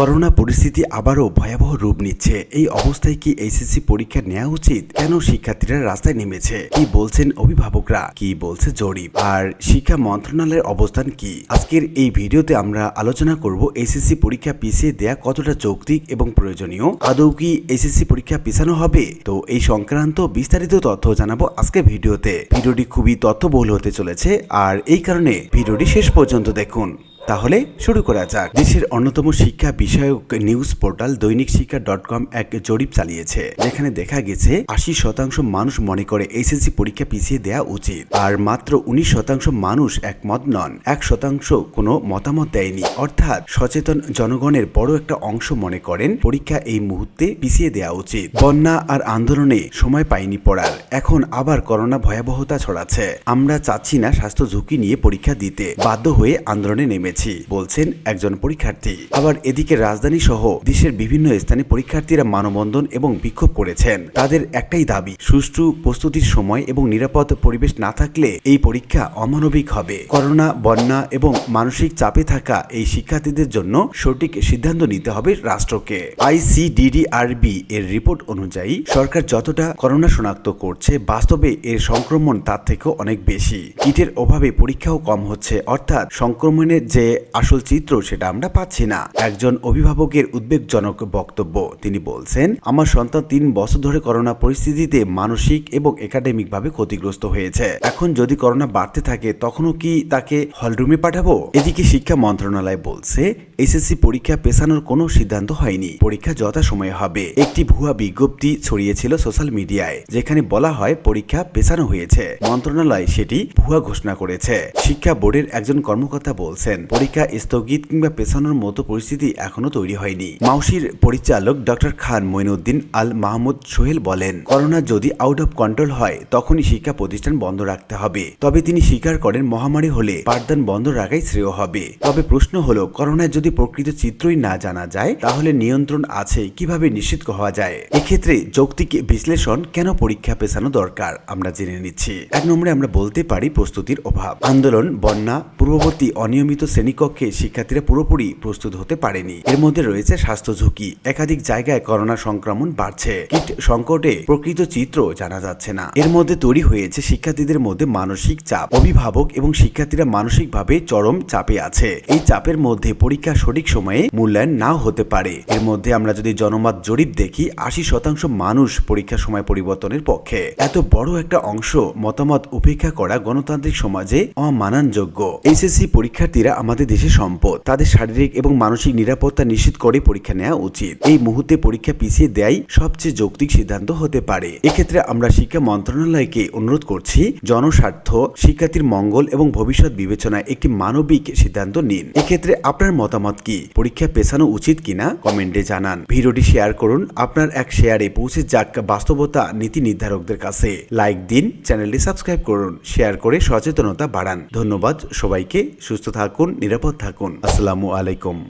Corona পরিস্থিতি আবারও ভয়াবহ রূপ নিচ্ছে। এই অবস্থায় কি এইচএসসি পরীক্ষা নেওয়া উচিত? কেন শিক্ষার্থীরা রাস্তায় নেমেছে? কি বলছেন অভিভাবকরা? কি বলছে জরিপ? আর শিক্ষা মন্ত্রণালয়ের অবস্থান কি? আজকের এই ভিডিওতে আমরা আলোচনা করব এইচএসসি পরীক্ষা পিছিয়ে দেয়া কতটা যৌক্তিক এবং প্রয়োজনীয়? আদৌ কি এইচএসসি পরীক্ষা পিছানো হবে? তো এই সংক্রান্ত বিস্তারিত তথ্য জানাব আজকে ভিডিওতে। ভিডিওটি খুবই তথ্যবহুল হতে চলেছে। আর এই কারণে ভিডিওটি শেষ পর্যন্ত দেখুন। তাহলে শুরু করা যাক। দেশের অন্যতম শিক্ষা বিষয়ক নিউজ পোর্টাল দৈনিক শিক্ষা ডট কম এক জরিপ চালিয়েছে, যেখানে দেখা গেছে আশি শতাংশ মানুষ মনে করে এইচএসসি পরীক্ষা পিছিয়ে দেওয়া উচিত, আর মাত্র উনিশ শতাংশ মানুষ একমত নন। এক শতাংশ কোনো মতামত দেয়নি। অর্থাৎ সচেতন জনগণের বড় একটা অংশ মনে করেন পরীক্ষা এই মুহূর্তে পিছিয়ে দেওয়া উচিত। বন্যা আর আন্দোলনে সময় পাইনি পড়ার। এখন আবার করোনা ভয়াবহতা ছড়াচ্ছে। আমরা চাচ্ছি না স্বাস্থ্য ঝুঁকি নিয়ে পরীক্ষা দিতে। বাধ্য হয়ে আন্দোলনে নেমেছি। বলছেন একজন পরীক্ষার্থী। আবার এদিকে রাজধানী সহ দেশের বিভিন্ন স্থানে পরীক্ষার্থীরা মানববন্ধন এবং বিক্ষোভ করেছেন। তাদের একটাই দাবি, সুষ্ঠু প্রস্তুতির সময় এবং নিরাপদ পরিবেশ না থাকলে এই পরীক্ষা অমানবিক হবে। করোনা, বন্যা এবং মানসিক চাপে থাকা এই শিক্ষার্থীদের জন্য সঠিক সিদ্ধান্ত নিতে হবে রাষ্ট্রকে। আইসিডিডিআরবি এর রিপোর্ট অনুযায়ী, সরকার যতটা করোনা শনাক্ত করছে, বাস্তবে এর সংক্রমণ তার থেকেও অনেক বেশি। কিটের অভাবে পরীক্ষাও কম হচ্ছে, অর্থাৎ সংক্রমণের যে আসল চিত্র সেটা আমরা পাচ্ছি না। একজন অভিভাবকের উদ্বেগজনক বক্তব্য। তিনি বলছেন, আমার সন্তান তিন বছর ধরে করোনা পরিস্থিতিতে মানসিক এবং একাডেমিক ভাবে ক্ষতিগ্রস্ত হয়েছে। এখন যদি করোনা বাড়তে থাকে, তখনও কি তাকে হলরুমে পাঠাবো? এদিকে শিক্ষা মন্ত্রণালয় বলছে এসএসসি পরীক্ষা পেছানোর কোনো সিদ্ধান্ত হয়নি। পরীক্ষা যথাসময়ে হবে। একটি ভুয়া বিজ্ঞপ্তি ছড়িয়েছিল সোশ্যাল মিডিয়ায়, যেখানে বলা হয় পরীক্ষা পেছানো হয়েছে। মন্ত্রণালয় সেটি ভুয়া ঘোষণা করেছে। শিক্ষা বোর্ডের একজন কর্মকর্তা বলছেন, পরীক্ষা স্থগিত কিংবা পেছানোর মতো পরিস্থিতি এখনও তৈরি হয়নি। মাউসির পরিচালক ডক্টর খান মইনুদ্দিন আল মাহমুদ সোহেল বলেন, করোনা যদি আউট অফ কন্ট্রোল হয়, তখনই শিক্ষা প্রতিষ্ঠান বন্ধ রাখতে হবে। তবে তিনি স্বীকার করেন, মহামারী হলে পাঠদান বন্ধ রাখাই শ্রেয় হবে। তবে প্রশ্ন হলো, করোনায় যদি প্রকৃত চিত্রই না জানা যায়, তাহলে নিয়ন্ত্রণ আছে, কীভাবে নিশ্চিত হওয়া যায়? এক্ষেত্রে যৌক্তিক বিশ্লেষণ কেন পরীক্ষা পেছানো দরকার? আমরা জেনে নিচ্ছি। এক নম্বরে আমরা বলতে পারি প্রস্তুতির অভাব। আন্দোলন, বন্যা, পূর্ববর্তী অনিয়মিত শ্রেণীকক্ষে শিক্ষার্থীরা পুরোপুরি প্রস্তুত হতে পারেনি। এর মধ্যে রয়েছে স্বাস্থ্য ঝুঁকি। একাধিক জায়গায় করোনা সংক্রমণ বাড়ছে। কিট সংকটে প্রকৃত চিত্র জানা যাচ্ছে না। এর মধ্যে তৈরি হয়েছে শিক্ষার্থীদের মধ্যে মানসিক চাপ। অভিভাবক এবং শিক্ষার্থীরা মানসিকভাবে চরম চাপে আছে। এই চাপের মধ্যে পরীক্ষা সঠিক সময়ে মূল্যায়ন নাও হতে পারে। এর মধ্যে আমরা যদি জনমত জরিপ দেখি, আশি শতাংশ মানুষ পরীক্ষার সময় পরিবর্তনের পক্ষে। এত বড় একটা অংশ মতামত উপেক্ষা করা গণতান্ত্রিক সমাজে অমানানযোগ্য। এইচএসসি পরীক্ষার্থীরা আমাদের দেশের সম্পদ, তাদের শারীরিক এবং মানসিক নিরাপত্তা নিশ্চিত করে পরীক্ষা নেওয়া উচিত। এই মুহূর্তে পরীক্ষা পিছিয়ে দেয় সবচেয়ে যৌক্তিক সিদ্ধান্ত হতে পারে। এক্ষেত্রে আমরা শিক্ষা মন্ত্রণালয়কে অনুরোধ করছি, জনস্বার্থ, শিক্ষার্থীর মঙ্গল এবং ভবিষ্যৎ বিবেচনায় একটি মানবিক সিদ্ধান্ত নিন। এক্ষেত্রে আপনার মতামত কি? পরীক্ষা পেছানো উচিত কিনা? কমেন্টে জানান। ভিডিওটি শেয়ার করুন। আপনার এক শেয়ারে পৌঁছে যাক বাস্তবতা নীতি নির্ধারকদের কাছে। লাইক দিন, চ্যানেলটি সাবস্ক্রাইব করুন। শেয়ার করে সচেতনতা বাড়ান। ধন্যবাদ সবাইকে। সুস্থ থাকুন, নিরাপদ থাকুন। আসসালামু আলাইকুম।